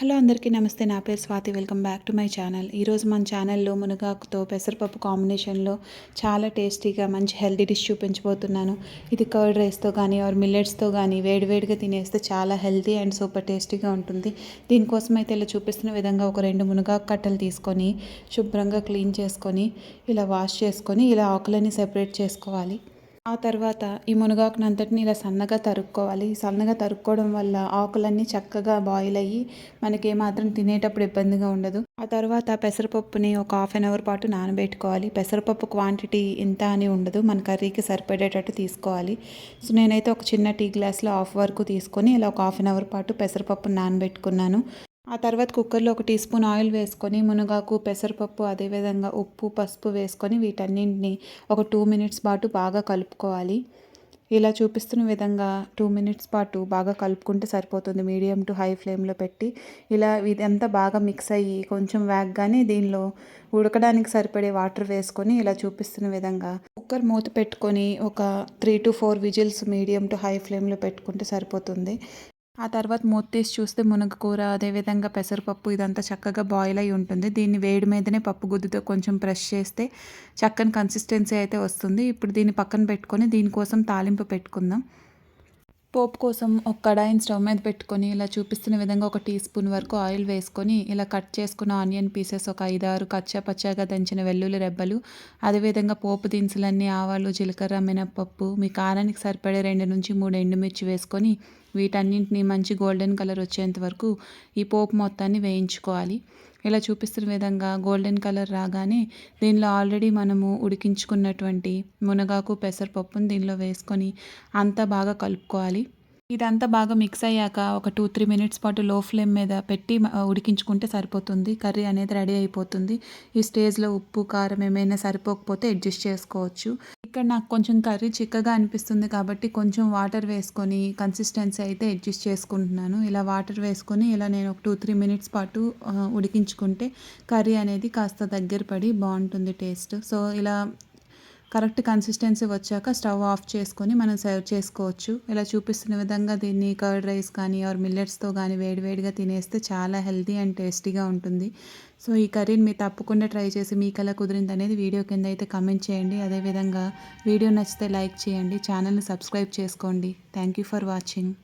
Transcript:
Hello అందరికీ నమస్తే నా పేరు Swathi. Welcome back to my channel. ఈరోజు మన ఛానల్లో మునగాకుతో పెసరపప్పు కాంబినేషన్లో చాలా టేస్టీగా మంచి హెల్దీ డిష్ చూపించబోతున్నాను. ఇది కర్డ్ రైస్తో కానీ ఆర్ మిల్లెట్స్తో కానీ వేడివేడిగా తినేస్తే చాలా హెల్తీ అండ్ సూపర్ టేస్టీగా ఉంటుంది. దీనికోసం అయితే ఇలా చూపిస్తున్న విధంగా ఒక రెండు మునగాకు కట్టలు తీసుకొని శుభ్రంగా క్లీన్ చేసుకొని ఇలా వాష్ చేసుకొని ఇలా ఆకులన్నీ సెపరేట్ చేసుకోవాలి. ఆ తర్వాత ఈ మునగాకునంతటిని ఇలా సన్నగా తరుక్కోవాలి. సన్నగా తరుక్కోవడం వల్ల ఆకులన్నీ చక్కగా బాయిల్ అయ్యి మనకి ఏమాత్రం తినేటప్పుడు ఇబ్బందిగా ఉండదు. ఆ తర్వాత పెసరపప్పుని ఒక హాఫ్ అన్ అవర్ పాటు నానబెట్టుకోవాలి. పెసరపప్పు క్వాంటిటీ ఇంత అని ఉండదు. మన కర్రీకి సరిపడేటట్టు తీసుకోవాలి. సో నేనైతే ఒక చిన్న టీ గ్లాస్లో హాఫ్ వరకు తీసుకొని ఇలా ఒక హాఫ్ అన్ అవర్ పాటు పెసరపప్పు నానబెట్టుకున్నాను. ఆ తర్వాత కుక్కర్లో ఒక టీ స్పూన్ ఆయిల్ వేసుకొని మునగాకు పెసరపప్పు అదేవిధంగా ఉప్పు పసుపు వేసుకొని వీటన్నింటిని ఒక టూ మినిట్స్ పాటు బాగా కలుపుకోవాలి. ఇలా చూపిస్తున్న విధంగా టూ మినిట్స్ పాటు బాగా కలుపుకుంటే సరిపోతుంది. మీడియం టు హై ఫ్లేమ్లో పెట్టి ఇలా ఇదంతా బాగా మిక్స్ అయ్యి కొంచెం వేగగానే దీనిలో ఉడకడానికి సరిపడే వాటర్ వేసుకొని ఇలా చూపిస్తున్న విధంగా కుక్కర్ మూత పెట్టుకొని ఒక three to four whistles medium to high ఫ్లేమ్లో పెట్టుకుంటే సరిపోతుంది. ఆ తర్వాత మూత తీసి చూస్తే మునగకూర అదేవిధంగా పెసరపప్పు ఇదంతా చక్కగా బాయిల్ అయి ఉంటుంది. దీన్ని వేడి మీదనే పప్పు గుద్దుతో కొంచెం ప్రెష్ చేస్తే చక్కని కన్సిస్టెన్సీ అయితే వస్తుంది. ఇప్పుడు దీన్ని పక్కన పెట్టుకొని దీనికోసం తాలింపు పెట్టుకుందాం. పోపు కోసం ఒక కడాయిని స్టవ్ మీద పెట్టుకొని ఇలా చూపిస్తున్న విధంగా ఒక టీ స్పూన్ వరకు ఆయిల్ వేసుకొని ఇలా కట్ చేసుకున్న ఆనియన్ పీసెస్ ఒక ఐదారు కచ్చా పచ్చాగా దంచిన వెల్లుల్లి రెబ్బలు అదేవిధంగా పోపు దినుసులన్నీ ఆవాలు జీలకర్ర మినప్పప్పు మీ కారానికి సరిపడే రెండు నుంచి మూడు ఎండుమిర్చి వేసుకొని వీటన్నింటినీ మంచి గోల్డెన్ కలర్ వచ్చేంత వరకు ఈ పోపు మొత్తాన్ని వేయించుకోవాలి. ఇలా చూపిస్తున్న విధంగా గోల్డెన్ కలర్ రాగానే దీనిలో ఆల్రెడీ మనము ఉడికించుకున్నటువంటి మునగాకు పెసరపప్పును దీనిలో వేసుకొని అంతా బాగా కలుపుకోవాలి. ఇదంతా బాగా మిక్స్ అయ్యాక ఒక టూ త్రీ మినిట్స్ పాటు లో ఫ్లేమ్ మీద పెట్టి ఉడికించుకుంటే సరిపోతుంది. కర్రీ అనేది రెడీ అయిపోతుంది. ఈ స్టేజ్లో ఉప్పు కారం ఏమైనా సరిపోకపోతే అడ్జస్ట్ చేసుకోవచ్చు. ఇక్కడ నాకు కొంచెం కర్రీ చిక్కగా అనిపిస్తుంది కాబట్టి కొంచెం వాటర్ వేసుకొని కన్సిస్టెన్సీ అయితే అడ్జస్ట్ చేసుకుంటున్నాను. ఇలా వాటర్ వేసుకొని ఇలా నేను ఒక టూ త్రీ మినిట్స్ పాటు ఉడికించుకుంటే కర్రీ అనేది కాస్త దగ్గర పడి బాగుంటుంది టేస్ట్. సో ఇలా కరెక్ట్ కన్సిస్టెన్సీ వచ్చాక స్టవ్ ఆఫ్ చేసుకొని మనం సర్వ్ చేసుకోవచ్చు. ఇలా చూపిస్తున్న విధంగా దీన్ని కర్డ్ రైస్ కానీ ఆర్ మిల్లెట్స్తో కానీ వేడివేడిగా తినేస్తే చాలా హెల్తీ అండ్ టేస్టీగా ఉంటుంది. సో ఈ కర్రీని మీరు తప్పకుండా ట్రై చేసి మీకు ఎలా కుదిరింది అనేది వీడియో కింద అయితే కమెంట్ చేయండి. అదేవిధంగా వీడియో నచ్చితే లైక్ చేయండి. ఛానల్ని సబ్స్క్రైబ్ చేసుకోండి. Thank you for watching